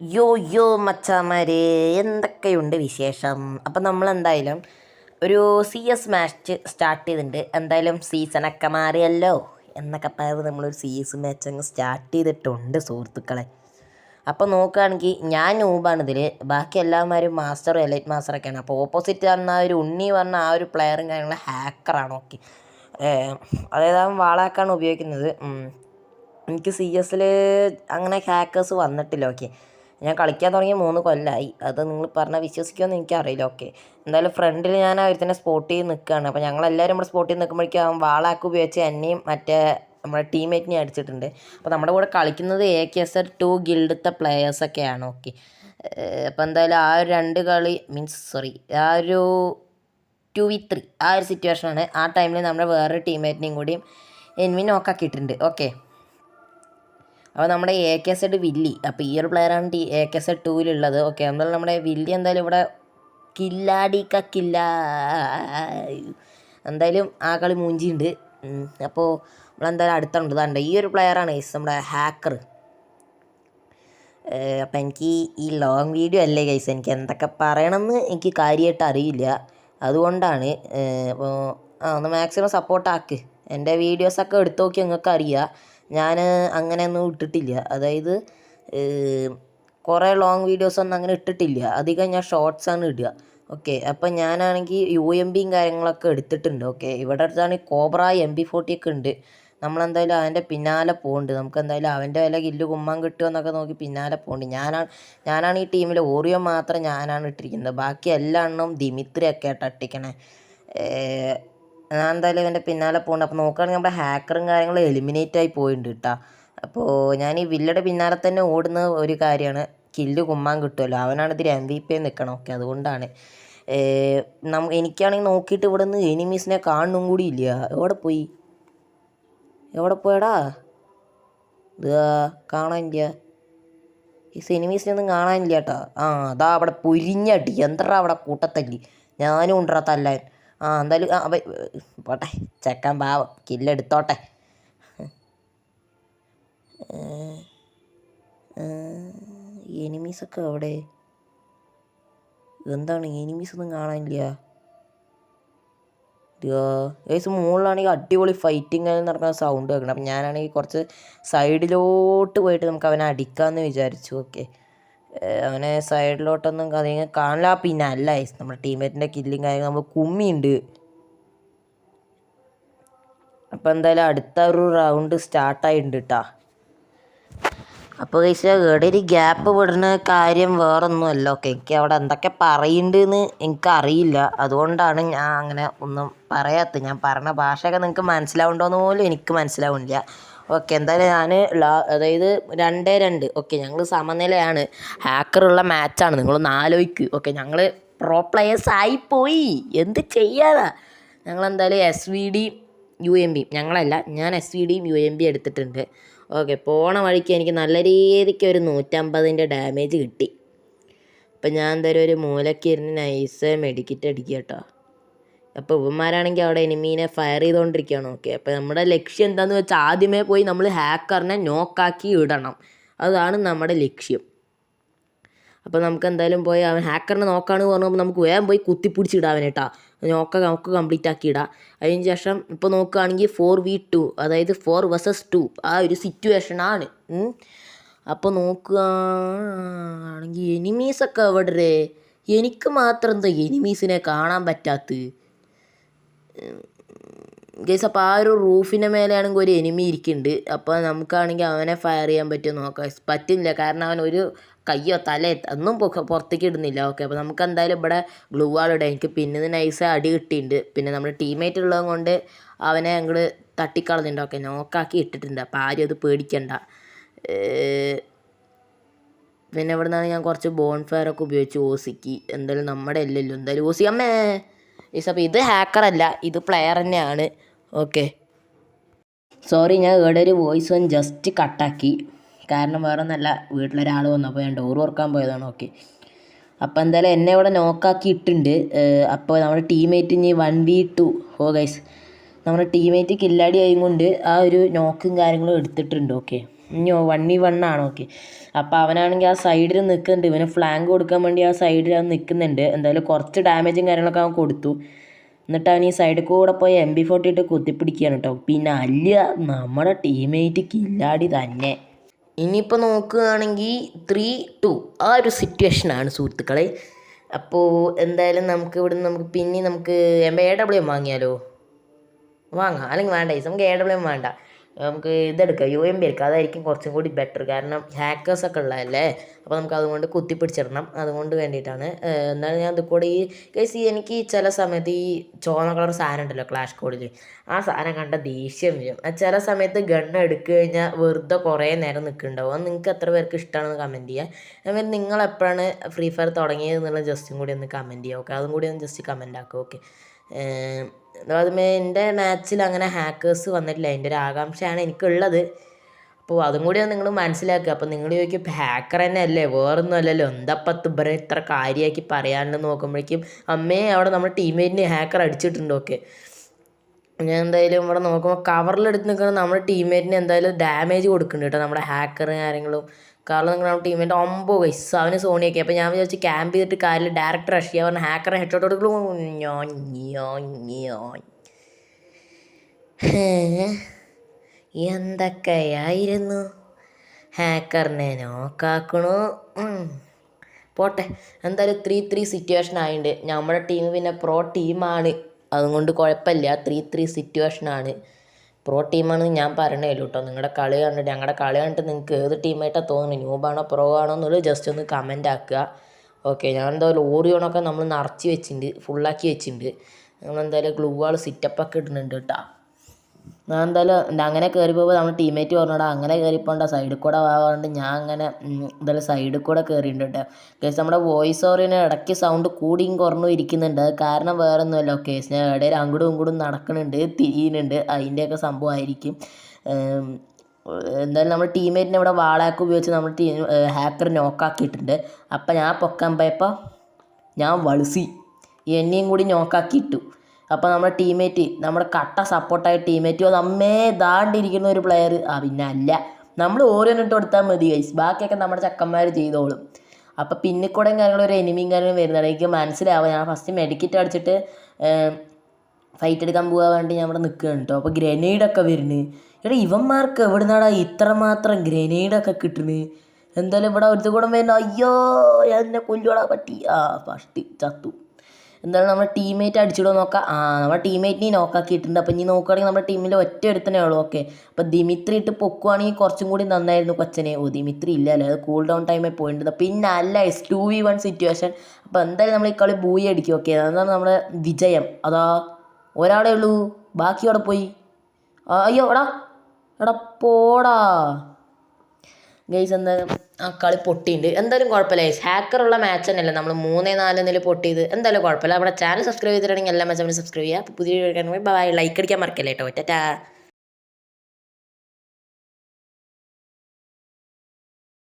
യോ യോ മച്ചാമാരെ എന്തൊക്കെയുണ്ട് വിശേഷം? അപ്പം നമ്മൾ എന്തായാലും ഒരു സി എസ് മാച്ച് സ്റ്റാർട്ട് ചെയ്തിട്ടുണ്ട്. എന്തായാലും സീസണൊക്കെ മാറിയല്ലോ എന്നൊക്കെ പറഞ്ഞ് നമ്മളൊരു സി എസ് മാച്ച് അങ്ങ് സ്റ്റാർട്ട് ചെയ്തിട്ടുണ്ട് സുഹൃത്തുക്കളെ. അപ്പോൾ നോക്കുകയാണെങ്കിൽ ഞാൻ നൂബാണ് ഇതിൽ ബാക്കി എല്ലാവരും മാസ്റ്ററും എലൈറ്റ് മാസ്റ്ററൊക്കെയാണ് അപ്പോൾ ഓപ്പോസിറ്റ് പറഞ്ഞ ആ ഒരു ഉണ്ണി പറഞ്ഞ ആ ഒരു പ്ലെയറും കാര്യങ്ങളും ഹാക്കറാണ് ഓക്കെ അതായത് അവൻ വാളാക്കാണ് ഉപയോഗിക്കുന്നത്. എനിക്ക് സി എസിൽ അങ്ങനെ ഹാക്കേഴ്സ് വന്നിട്ടില്ല ഓക്കെ ഞാൻ കളിക്കാൻ തുടങ്ങിയ മൂന്ന് കൊല്ലമായി അത് നിങ്ങൾ പറഞ്ഞാൽ വിശ്വസിക്കുമെന്ന് എനിക്കറിയില്ല. ഓക്കെ എന്തായാലും ഫ്രണ്ടിൽ ഞാൻ അവർ തന്നെ സ്പോട്ട് ചെയ്ത് നിൽക്കുകയാണ് അപ്പോൾ ഞങ്ങളെല്ലാവരും നമ്മുടെ സ്പോട്ടിൽ നിൽക്കുമ്പോഴേക്കും വാളാക്ക് ഉപയോഗിച്ച് എന്നെയും മറ്റേ നമ്മുടെ ടീമേറ്റിനെ അടിച്ചിട്ടുണ്ട്. അപ്പോൾ നമ്മുടെ കൂടെ കളിക്കുന്നത് A K S R two ഗിൽഡത്തെ പ്ലെയേഴ്സൊക്കെയാണ് ഓക്കെ അപ്പോൾ എന്തായാലും ആ ഒരു രണ്ട് കളി മീൻസ് സോറി ആ ഒരു ടു വി ത്രീ ആ ഒരു സിറ്റുവേഷനാണ് ആ ടൈമിൽ നമ്മുടെ വേറൊരു ടീമേറ്റിനെയും കൂടിയും എനിമി നോക്കാക്കിയിട്ടുണ്ട് ഓക്കെ അപ്പോൾ നമ്മുടെ എ കെ സെഡ് വില്ലി. അപ്പോൾ ഈ ഒരു പ്ലെയറാണ് ടി എ കെ സെഡ് ടൂവിലുള്ളത് ഓക്കെ എന്തായാലും നമ്മുടെ വില്ലി എന്തായാലും ഇവിടെ കില്ലാടി കക്കില്ല എന്തായാലും ആ കളി മൂഞ്ചിയുണ്ട് അപ്പോൾ നമ്മളെന്തായാലും അടുത്തുണ്ട്. ഇതാണ്ട് ഈ ഒരു പ്ലെയറാണ് ഗൈസ് നമ്മുടെ ഹാക്കർ അപ്പം എനിക്ക് ഈ ലോങ് വീഡിയോ അല്ലേ ഗൈസ് എനിക്ക് എന്തൊക്കെ പറയണമെന്ന് എനിക്ക് കാര്യമായിട്ട് അറിയില്ല. അതുകൊണ്ടാണ് അപ്പോൾ ആ ഒന്ന് മാക്സിമം സപ്പോർട്ടാക്ക് എന്റെ വീഡിയോസൊക്കെ എടുത്തു നോക്കി നിങ്ങൾക്ക് അറിയാം. ഞാൻ അങ്ങനെയൊന്നും ഇട്ടിട്ടില്ല. അതായത് കുറേ ലോങ് വീഡിയോസ് ഒന്നും അങ്ങനെ ഇട്ടിട്ടില്ല. അധികം ഞാൻ ഷോർട്സ് ആണ് ഇടുക. ഓക്കെ അപ്പം ഞാനാണെങ്കിൽ യു എം ബിയും കാര്യങ്ങളൊക്കെ എടുത്തിട്ടുണ്ട്. ഓക്കെ ഇവിടെ അടുത്താണെങ്കിൽ കോബ്ര എം ബി ഫോർട്ടി ഒക്കെ ഉണ്ട്. നമ്മളെന്തായാലും അവന്റെ പിന്നാലെ പോകുന്നുണ്ട് നമുക്ക് എന്തായാലും അവന്റെ വില കില്ല് കുമ്മാൻ കിട്ടുമെന്നൊക്കെ നോക്കി പിന്നാലെ പോകുന്നുണ്ട് ഞാനാണ് ഞാനാണ് ഈ ടീമിൽ ഓറിയോ മാത്രം ഞാനാണ് ഇട്ടിരിക്കുന്നത്. ബാക്കി എല്ലാ എണ്ണവും ദിമിത്രിയൊക്കെ ആയിട്ട് അട്ടിക്കണേ ഞാൻ എന്തായാലും ഇവന്റെ പിന്നാലെ പോകുന്നുണ്ട് അപ്പോൾ നോക്കുകയാണെങ്കിൽ നമ്മുടെ ഹാക്കറും കാര്യങ്ങളും എലിമിനേറ്റ് ആയി പോയിട്ടുണ്ട് കേട്ടോ അപ്പോൾ ഞാൻ ഈ വില്ലയുടെ പിന്നാലെ തന്നെ ഓടുന്ന ഒരു കാര്യമാണ്. കില്ല് കുമ്മാൻ കിട്ടുമല്ലോ അവനാണ് ഇതിൽ എം വി പി നിൽക്കണം ഓക്കെ അതുകൊണ്ടാണ്. നമ്മ എനിക്കാണെങ്കിൽ നോക്കിയിട്ട് ഇവിടെ നിന്ന് എനിമീസിനെ കാണുന്നും കൂടി ഇല്ല. എവിടെ പോയി? എവിടെ പോയടാ? ഇതാ കാണാനില്ല ഈ സിനിമീസിനൊന്നും കാണാനില്ല കേട്ടോ ആ അതാ അവിടെ പൊരിഞ്ഞടി. എന്താ അവിടെ കൂട്ടത്തല്ലി? ഞാനും ഉണ്ടാ തല്ലാൻ. ആ എന്തായാലും ആ പോട്ടെ. ചെക്കൻ പാവം. കില്ലെടുത്തോട്ടെ. എനിമീസൊക്കെ അവിടെ എന്താണ്? എനിമീസ് ഒന്നും കാണാനില്ല ഗൈസ് മുകളിലാണെങ്കിൽ അടിപൊളി ഫൈറ്റിംഗ് നടക്കുന്ന സൗണ്ട് കേൾക്കണം. അപ്പം ഞാനാണെങ്കിൽ കുറച്ച് സൈഡിലോട്ട് പോയിട്ട് നമുക്ക് അവനെ അടിക്കാമെന്ന് വിചാരിച്ചു. ഓക്കെ അവനെ സൈഡിലോട്ടൊന്നും അധികം കാണില്ല. പിന്നെ അല്ല നമ്മുടെ ടീംമേറ്റിന്റെ കില്ലും കാര്യങ്ങൾ നമ്മൾ കുമ്മിയുണ്ട്. അപ്പോൾ എന്തായാലും അടുത്ത ഒരു റൗണ്ട് സ്റ്റാർട്ടായിട്ടുണ്ട് കേട്ടോ അപ്പോൾ കഴിച്ച ഇവിടെ ഒരു ഗ്യാപ്പ് വിടുന്ന കാര്യം വേറൊന്നുമല്ല ഓക്കെ എനിക്ക് അവിടെ എന്തൊക്കെ പറയുന്നുണ്ടെന്ന് എനിക്കറിയില്ല. അതുകൊണ്ടാണ് ഞാൻ അങ്ങനെ ഒന്നും പറയാത്തത്. ഞാൻ പറഞ്ഞ ഭാഷയൊക്കെ നിങ്ങൾക്ക് മനസ്സിലാവുണ്ടോയെന്ന് പോലും എനിക്ക് മനസ്സിലാവുന്നില്ല. ഓക്കെ എന്തായാലും ഞാൻ ലാ അതായത് രണ്ടേ രണ്ട്. ഓക്കെ ഞങ്ങൾ സമനിലയാണ്. ഹാക്കറുള്ള മാച്ചാണ് നിങ്ങളൊന്ന് ആലോചിക്ക് ഓക്കെ ഞങ്ങൾ പ്രോ പ്ലെയേഴ്സ് ആയിപ്പോയി എന്ത് ചെയ്യാനാ? ഞങ്ങളെന്തായാലും S V D U M B. ഞങ്ങളല്ല ഞാൻ എസ് വി ഡിയും യു എം ബി എടുത്തിട്ടുണ്ട്. ഓക്കെ പോണ വഴിക്ക് എനിക്ക് നല്ല രീതിക്ക് ഒരു നൂറ്റമ്പതിന്റെ ഡാമേജ് കിട്ടി. അപ്പം ഞാൻ എന്തായാലും ഒരു മൂലയ്ക്ക് ഇരുന്ന് നൈസ് മെഡിക്കറ്റ് അടിക്കുക കേട്ടോ അപ്പോൾ ഇവന്മാരാണെങ്കിൽ അവിടെ എനിമീനെ ഫയർ ചെയ്തുകൊണ്ടിരിക്കുകയാണ് ഓക്കെ അപ്പോൾ നമ്മുടെ ലക്ഷ്യം എന്താണെന്ന് വെച്ചാൽ ആദ്യമേ പോയി നമ്മൾ ഹാക്കറിനെ നോക്കാക്കി ഇടണം. അതാണ് നമ്മുടെ ലക്ഷ്യം. അപ്പോൾ നമുക്ക് എന്തായാലും പോയി അവൻ ഹാക്കറിനെ നോക്കാന്ന് പറഞ്ഞപ്പോൾ നമുക്ക് വേഗം പോയി കുത്തിപ്പിടിച്ചിടാം അവനേട്ടാ നോക്ക നമുക്ക് കംപ്ലീറ്റ് ആക്കി ഇടാം. അതിന് ശേഷം ഇപ്പോൾ നോക്കുകയാണെങ്കിൽ ഫോർ വി ടു അതായത് ഫോർ വേഴ്സസ് ടു ആ ഒരു സിറ്റുവേഷൻ ആണ്. അപ്പോൾ നോക്കുകയാണെങ്കിൽ എനിമീസൊക്കെ എവിടെ എനിക്ക് മാത്രം എന്താ എനിമീസിനെ കാണാൻ പറ്റാത്തത്? ഗൈസ് അപ്പോൾ ആ ഒരു റൂഫിന്റെ മേലെയാണെങ്കിൽ ഒരു എനിമി ഇരിക്കുന്നുണ്ട്. അപ്പോൾ നമുക്കാണെങ്കിൽ അവനെ ഫയർ ചെയ്യാൻ പറ്റുമോ നോക്കാം. പറ്റില്ല കാരണം അവൻ ഒരു കയ്യോ തല ഒന്നും പുറത്തേക്ക് ഇടുന്നില്ല. ഓക്കെ അപ്പോൾ നമുക്ക് എന്തായാലും ഇവിടെ ഗ്ലൂ വാൾ ഇടാം. എനിക്ക് പിന്നെ നൈസ് അടി കിട്ടിയിട്ടുണ്ട്. പിന്നെ നമ്മുടെ ടീമേറ്റ് ഉള്ളത് കൊണ്ട് അവനെ ഞങ്ങൾ തട്ടിക്കളഞ്ഞിട്ടുണ്ട്. ഓക്കെ നോക്കാക്കി ഇട്ടിട്ടുണ്ട്. അപ്പോൾ ആരും അത് പേടിക്കണ്ട. പിന്നെ ഇവിടെ നിന്നാണ് ഞാൻ കുറച്ച് ബോൺ ഫയർ ഒക്കെ ഉപയോഗിച്ച് ഓസിക്ക് എന്തായാലും നമ്മുടെ അല്ലല്ലോ. എന്തായാലും ഓസി അമ്മേ! ഈസ് അപ്പോൾ ഇത് ഹാക്കറല്ല ഇത് പ്ലെയർ തന്നെയാണ്. ഓക്കെ സോറി ഞാൻ ഇവിടെ ഒരു വോയിസ് ഒന്ന് ജസ്റ്റ് കട്ടാക്കി കാരണം വേറെ ഒന്നല്ല വീട്ടിലൊരാൾ വന്നപ്പോൾ ഞാൻ ഡോർ തുറക്കാൻ പോയതാണ് ഓക്കെ അപ്പോൾ എന്തായാലും എന്നെ ഇവിടെ നോക്കാക്കി ഇട്ടുണ്ട് അപ്പോൾ നമ്മുടെ ടീമേറ്റ് ഇനി വൺ വി ടു ഓ ഗൈസ് നമ്മുടെ ടീമേറ്റ് കില്ലാടി ആയതുകൊണ്ട് ആ ഒരു നോക്കും കാര്യങ്ങളും എടുത്തിട്ടുണ്ട് ഓക്കെ ഇനിയോ വൺ ഇ വൺ ആണ് ഓക്കെ അപ്പോൾ അവനാണെങ്കിൽ ആ സൈഡിൽ നിൽക്കുന്നുണ്ട് ഇവന് ഫ്ലാങ്ക് കൊടുക്കാൻ വേണ്ടി ആ സൈഡിൽ അവൻ നിൽക്കുന്നുണ്ട് എന്തായാലും കുറച്ച് ഡാമേജും കാര്യങ്ങളൊക്കെ അവൻ കൊടുത്തു. എന്നിട്ട് അവൻ ഈ സൈഡിൽ കൂടെ പോയി എം ബി ഫോർട്ടി ഇട്ട് കുത്തിപ്പിടിക്കുകയാണ് കേട്ടോ പിന്നെ അല്ല നമ്മുടെ ടീമേറ്റ് കില്ലാടി തന്നെ. ഇനിയിപ്പോൾ നോക്കുകയാണെങ്കിൽ ത്രീ ടു ആ ഒരു സിറ്റുവേഷനാണ് സുഹൃത്തുക്കളെ. അപ്പോൾ എന്തായാലും നമുക്ക് ഇവിടെ നമുക്ക് പിന്നെ നമുക്ക് എം ഡബ്ല്യു എം വാങ്ങിയാലോ? വാങ്ങാം. അല്ലെങ്കിൽ വേണ്ട നമുക്ക് എ ഡബ്ല്യു എം വേണ്ട. നമുക്ക് ഇതെടുക്കാം. യു എം ബി എടുക്കാം. അതായിരിക്കും കുറച്ചും കൂടി ബെറ്റർ കാരണം ഹാക്കേഴ്സ് ഒക്കെ ഉള്ളതല്ലേ? അപ്പോൾ നമുക്ക് അതുകൊണ്ട് കുത്തിപ്പിടിച്ചിടണം. അതുകൊണ്ട് വേണ്ടിയിട്ടാണ്. എന്നാലും ഞാൻ ഇതുകൂടെ ഈ കേസ് എനിക്ക് ചില സമയത്ത് ഈ ചുവന്ന കളർ സാധനം ഉണ്ടല്ലോ ക്ലാഷ് കോഡിൽ ആ സാധനം കണ്ട ദേഷ്യം വരും. അത് ചില സമയത്ത് ഗണ്ണ് എടുത്തു കഴിഞ്ഞാൽ വെറുതെ കുറേ നേരം നിൽക്കുന്നുണ്ടാവും അത് നിങ്ങൾക്ക് എത്ര പേർക്ക് ഇഷ്ടമാണെന്ന് കമന്റ് ചെയ്യുക അതുപോലെ നിങ്ങൾ എപ്പോഴാണ് ഫ്രീ ഫയർ തുടങ്ങിയത് എന്നുള്ള ജസ്റ്റും കൂടി ഒന്ന് കമന്റ് ചെയ്യുക ഓക്കെ അതും കൂടി ഒന്ന് ജസ്റ്റ് കമന്റ് ആക്കുക ഓക്കെ അതുമേ എന്റെ മാച്ചിൽ അങ്ങനെ ഹാക്കേഴ്സ് വന്നിട്ടില്ല. എന്റെ ഒരു ആകാംക്ഷയാണ് എനിക്കുള്ളത്. അപ്പോൾ അതും കൂടി നിങ്ങൾ മനസ്സിലാക്കുക. അപ്പോൾ നിങ്ങൾ ചോദിക്കും ഹാക്കർ തന്നെ അല്ലേ വേറൊന്നും അല്ലല്ലോ. എന്താ പത്ത് ഇവരെ ഇത്ര കാര്യമാക്കി പറയാനുണ്ടെന്ന് നോക്കുമ്പോഴേക്കും അമ്മേ അവിടെ നമ്മുടെ ടീമേറ്റിന് ഹാക്കർ അടിച്ചിട്ടുണ്ട് ഓക്കെ ഞാൻ എന്തായാലും ഇവിടെ നോക്കുമ്പോൾ കവറിലെടുത്ത് നിൽക്കുന്ന നമ്മുടെ ടീമേറ്റിന് എന്തായാലും ഡാമേജ് കൊടുക്കുന്നുണ്ട് കേട്ടോ. നമ്മുടെ ഹാക്കർ കാര്യങ്ങളും കാരണം നിങ്ങൾ ആ ടീമിന്റെ ഒമ്പോ വയസ്സ്. അവന് സോണിയൊക്കെ അപ്പോൾ ഞാൻ വിചാരിച്ച് ക്യാമ്പ് ചെയ്തിട്ട് കാലിൽ ഡയറക്ടർ റഷ് ചെയ്യാൻ പറഞ്ഞ ഹാക്കറെ ഹെഡ്ഷോട്ട് കൊടുക്കുള്ളൂ എന്തൊക്കെയായിരുന്നു? ഹാക്കറിനെ നോക്കാക്കണു പോട്ടെ. എന്തായാലും ത്രീ ത്രീ സിറ്റുവേഷൻ ആയിണ്ട്. നമ്മുടെ ടീം പിന്നെ പ്രോ ടീമാണ് അതുകൊണ്ട് കുഴപ്പമില്ല. ത്രീ ത്രീ സിറ്റുവേഷനാണ് പ്രോ ടീമാണെന്ന് ഞാൻ പറയണേ കേട്ടോ നിങ്ങളുടെ കളി കണ്ടിട്ട് ഞങ്ങളുടെ കളി കണ്ടിട്ട് നിങ്ങൾക്ക് ഏത് ടീമായിട്ടാണ് തോന്നുന്നത് ന്യൂബാണോ പ്രോ ആണോ എന്നുള്ളത് ജസ്റ്റ് ഒന്ന് കമന്റ് ആക്കുക. ഓക്കെ ഞാൻ എന്തായാലും ഓറിയോണൊക്കെ നമ്മൾ നിറച്ച് വെച്ചിട്ടുണ്ട് ഫുള്ളാക്കി വെച്ചിട്ടുണ്ട് നമ്മൾ എന്തായാലും ഗ്ലൂ വാൾ സിറ്റപ്പൊക്കെ ഇടുന്നുണ്ട് കേട്ടോ ഞാൻ എന്തായാലും അങ്ങനെ കയറി പോകുമ്പോൾ നമ്മൾ ടീമേറ്റ് പറഞ്ഞോടാ അങ്ങനെ കയറിപ്പോണ്ട സൈഡിൽ കൂടെ ആവാണ്ട് ഞാൻ അങ്ങനെ എന്തായാലും സൈഡിൽ കൂടെ കയറിയിട്ടുണ്ട് കേസ് നമ്മുടെ വോയിസ് ഓറിന് ഇടയ്ക്ക് സൗണ്ട് കൂടിയും കുറഞ്ഞും ഇരിക്കുന്നുണ്ട്. അത് കാരണം വേറെ ഒന്നുമല്ല കേസ് ഞാൻ ഇടയിൽ അങ്ങോട്ടും ഇങ്ങോട്ടും നടക്കുന്നുണ്ട് തിരിയുന്നുണ്ട്. അതിന്റെയൊക്കെ സംഭവമായിരിക്കും. എന്തായാലും നമ്മുടെ ടീമേറ്റിനെ ഇവിടെ വാളാക്ക് ഉപയോഗിച്ച് നമ്മൾ ടീം ഹാക്കർ നോക്കാക്കിയിട്ടുണ്ട് അപ്പം ഞാൻ പൊക്കാൻ പോയപ്പോൾ ഞാൻ വളുസി എന്നെയും കൂടി നോക്കാക്കി ഇട്ടു അപ്പോൾ നമ്മുടെ ടീമേറ്റ് നമ്മുടെ കട്ട സപ്പോർട്ടായ ടീമേറ്റ് നമ്മേ ദാണ്ടിരിക്കുന്ന ഒരു പ്ലെയർ ആ പിന്നെ അല്ല. നമ്മൾ ഓരോന്നിട്ട് കൊടുത്താൽ മതി ഗൈസ് ബാക്കിയൊക്കെ നമ്മുടെ ചക്കന്മാർ ചെയ്തോളും. അപ്പോൾ കൂടെ കാര്യങ്ങളും ഒരു എനിമിയും കാര്യങ്ങളും വരുന്നതാണ് എനിക്ക് മനസ്സിലാവുക ഞാൻ ഫസ്റ്റ് മെഡിക്കറ്റ് അടിച്ചിട്ട് ഫൈറ്റ് എടുക്കാൻ പോകാൻ വേണ്ടി ഞാൻ ഇവിടെ നിൽക്കുകയാണ് കേട്ടോ അപ്പോൾ ഗ്രനേഡൊക്കെ വരുന്നു. എടാ ഇവന്മാർക്ക് എവിടെ നിന്നാടാ ഇത്രമാത്രം ഗ്രനേഡൊക്കെ കിട്ടുന്നത് എന്തായാലും ഇവിടെ ഒരു കൂടെ വരുന്ന അയ്യോ എന്നെ കൊല്ലുവാടാ പറ്റി ആ ഫസ്റ്റ് ചത്തു. എന്തായാലും നമ്മുടെ ടീംമേറ്റ് അടിച്ചിടോ നോക്കാം. ആ നമ്മുടെ ടീമേറ്റിനെ നോക്കാക്കിയിട്ടുണ്ട് അപ്പം ഇനി നോക്കുകയാണെങ്കിൽ നമ്മുടെ ടീമിൽ ഒറ്റ എടുത്തന്നെ ഉള്ളൂ. ഓക്കെ അപ്പോൾ ദിമിത്രി ഇട്ട് പൊക്കുവാണെങ്കിൽ കുറച്ചും കൂടി നന്നായിരുന്നു കൊച്ചനെ. ഓ ദിമിത്രി ഇല്ല അത് കൂൾ ഡൗൺ ടൈമിൽ പോയിട്ടുണ്ട്. പിന്നെ അല്ല ടു വി വൺ സിറ്റുവേഷൻ അപ്പോൾ എന്തായാലും നമ്മൾ ഈ കളി ബൂയി അടിക്കും. ഓക്കെ അതാണ് നമ്മുടെ വിജയം. അതാ ഒരാളേ ഉള്ളൂ. ബാക്കി അവിടെ പോയി. അയ്യോ എടാ. എടാ പോടാ. ഗൈസ് എന്തായാലും ആ കളി പൊട്ടിയിട്ടുണ്ട് എന്തായാലും കുഴപ്പമില്ല ഹാക്കറുള്ള മാച്ച് തന്നെയല്ലേ നമ്മൾ മൂന്നേ നാല് നില പൊട്ടിയത്. എന്തായാലും കുഴപ്പമില്ല. നമ്മുടെ ചാനൽ സബ്സ്ക്രൈബ് ചെയ്തിട്ടുണ്ടെങ്കിൽ എല്ലാ മാച്ചും സബ്സ്ക്രൈബ് ചെയ്യുക. പുതിയ ബൈ ലൈക്ക് അടിക്കാൻ മറക്കല്ലേ കേട്ടോ. ടാറ്റാ.